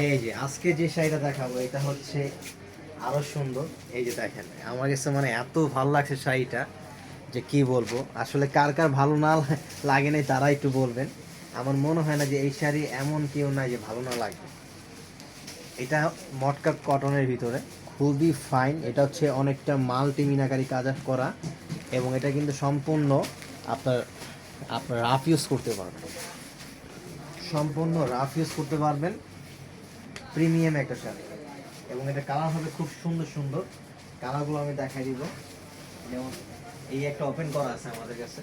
এই যে, আজকে যে শাড়িটা দেখাবো, এটা হচ্ছে আরও সুন্দর। এই যে দেখেন, আমার কাছে মানে এত ভালো লাগছে শাড়িটা যে কি বলব? আসলে কার কার ভালো না লাগে নাই তারা একটু বলবেন। আমার মনে হয় না যে এই শাড়ি এমন কেউ নাই যে ভালো না লাগবে। এটা মটকা কটনের ভিতরে, খুবই ফাইন। এটা হচ্ছে অনেকটা মাল্টি মিনাকারি কাজ করা এবং এটা কিন্তু সম্পূর্ণ আপনার আপনার রাফ ইউজ করতে পারবেন। সম্পূর্ণ রাফ ইউজ করতে পারবেন। প্রিমিয়াম একটা শাড়ি এবং এটা কালার হবে খুব সুন্দর সুন্দর। কালারগুলো আমি দেখাই দিব। যেমন এই একটা ওপেন করা আছে আমাদের কাছে।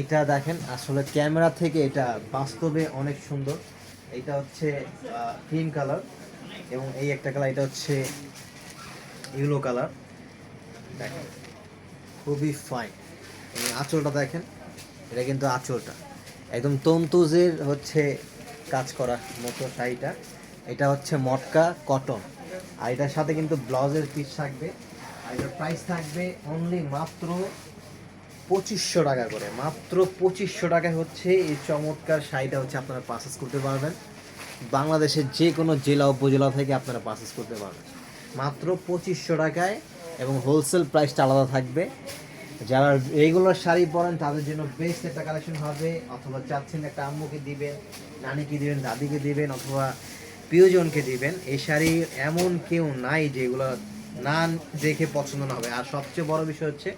এটা দেখেন, আসলে ক্যামেরা থেকে এটা বাস্তবে অনেক সুন্দর। এটা হচ্ছে ক্রিম কালার এবং এই একটা কালার এটা হচ্ছে ইউলো কালার দেখেন, খুবই ফাইন এবং আঁচলটা দেখেন, এটা কিন্তু আঁচলটা। একদম তন্তুজের হচ্ছে কাজ করা মতো শাড়িটা। এটা হচ্ছে মটকা কটন আর এটার সাথে কিন্তু ব্লাউজের পিস থাকবে। আর এটার প্রাইস থাকবে অনলি মাত্র পঁচিশশো টাকা করে। মাত্র পঁচিশশো টাকায় হচ্ছে এই চমৎকার শাড়িটা হচ্ছে আপনারা পারচেস করতে পারবেন। বাংলাদেশের যে কোনো জেলা, উপজেলা থেকে আপনারা পারচেস করতে পারবেন। মাত্র পঁচিশশো টাকায় এবং হোলসেল প্রাইসটা আলাদা থাকবে। যারা রেগুলার শাড়ি পরেন, তাদের জন্য বেস্ট একটা কালেকশন হবে। অথবা চাচ্ছেন একটা আম্মুকে দিবেন, নানিকে দিবেন, দাদিকে দিবেন, অথবা প্রিয়জনকে দিবেন। এই শাড়ি এমন কেউ নাই যেগুলো না দেখে পছন্দ না হবে। আর সবচেয়ে বড় বিষয় হচ্ছে,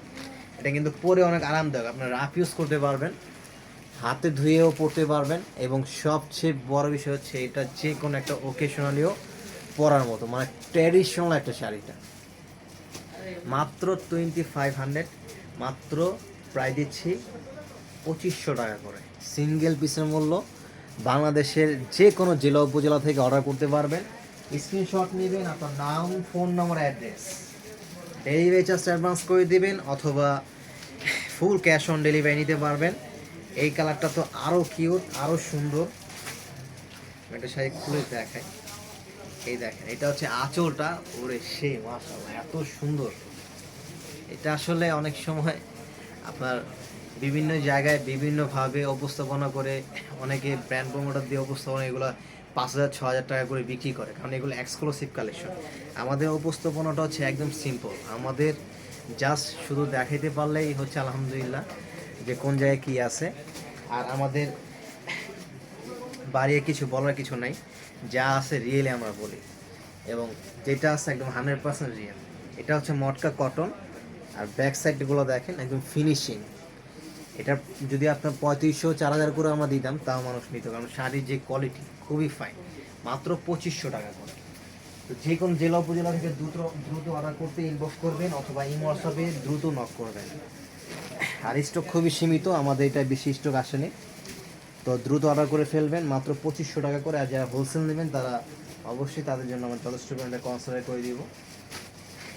এটা কিন্তু পরে অনেক আরামদায়ক। আপনারা রাফ ইউজ করতে পারবেন, হাতে ধুয়েও পরতে পারবেন, এবং সবচেয়ে বড় বিষয় হচ্ছে এটা যে কোনো একটা ওকেশনালিও পরার মতো মানে ট্র্যাডিশনাল একটা শাড়িটা। মাত্র টোয়েন্টি ফাইভ হান্ড্রেড মাত্র প্রায় দিচ্ছি পঁচিশশো টাকা করে। সিঙ্গেল পিসের মূল্য বাংলাদেশের যে কোনো জেলা উপজেলা থেকে অর্ডার করতে পারবেন। স্ক্রিনশট নেবেন আপনার নাম ফোন নম্বর অ্যাড্রেস। ডেলিভারি চার্জ অ্যাডভান্স করে দেবেন অথবা ফুল ক্যাশ অন ডেলিভারি নিতে পারবেন। এই কালারটা তো আরও কিউট আরও সুন্দর। একটা শাড়ি খুলে দেখাই। এই দেখেন এটা হচ্ছে আঁচলটা। ওরে সে মাশাআল্লাহ এত সুন্দর। এটা আসলে অনেক সময় আপনার বিভিন্ন জায়গায় বিভিন্নভাবে উপস্থাপনা করে অনেকে ব্র্যান্ড প্রমোটার দিয়ে উপস্থাপনা এগুলো পাঁচ হাজার, ছ হাজার টাকা করে বিক্রি করে, কারণ এগুলো এক্সক্লুসিভ কালেকশন আমাদের উপস্থাপনাটা হচ্ছে একদম সিম্পল আমাদের জাস্ট শুধু দেখাইতে পারলেই হচ্ছে আলহামদুলিল্লাহ যে কোন জায়গায় কী আছে। আর আমাদের বাড়িয়ে কিছু বলার কিছু নাই। যা আছে রিয়েলি আমরা বলি। এবং যেটা আছে একদম হান্ড্রেড পার্সেন্ট রিয়েল এটা হচ্ছে মটকা কটন আর ব্যাক সাইডগুলো দেখেন, একদম ফিনিশিং এটা যদি আপনার পঁয়ত্রিশশো, চার হাজার করে আমরা দিতাম, তাও মানুষ নিত, কারণ শাড়ির যে কোয়ালিটি খুবই ফাইন মাত্র পঁচিশশো টাকা করে। তো যে কোনো জেলা উপজেলা থেকে দ্রুত দ্রুত অর্ডার করতে ইনবক্স করবেন, অথবা ইমো হোয়াটসঅ্যাপে দ্রুত নক করবেন আর স্টক খুবই সীমিত, আমাদের এটা বেশি স্টক আসেনি। তো দ্রুত অর্ডার করে ফেলবেন, মাত্র পঁচিশশো টাকা করে, আর যারা হোলসেল নেবেন, তারা অবশ্যই তাদের জন্য আমরা যথেষ্ট পরিমাণে কনসিডার করে দিব।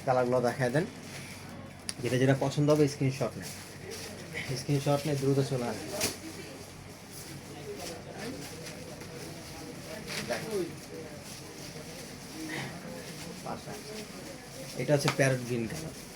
কালারগুলো দেখায় দেন। যেটা যেটা পছন্দ হবে স্ক্রিনশট নেয়। স্ক্রিনশট নিয়ে দ্রুত চলে আসবে এটা হচ্ছে প্যারট গ্রিন কালার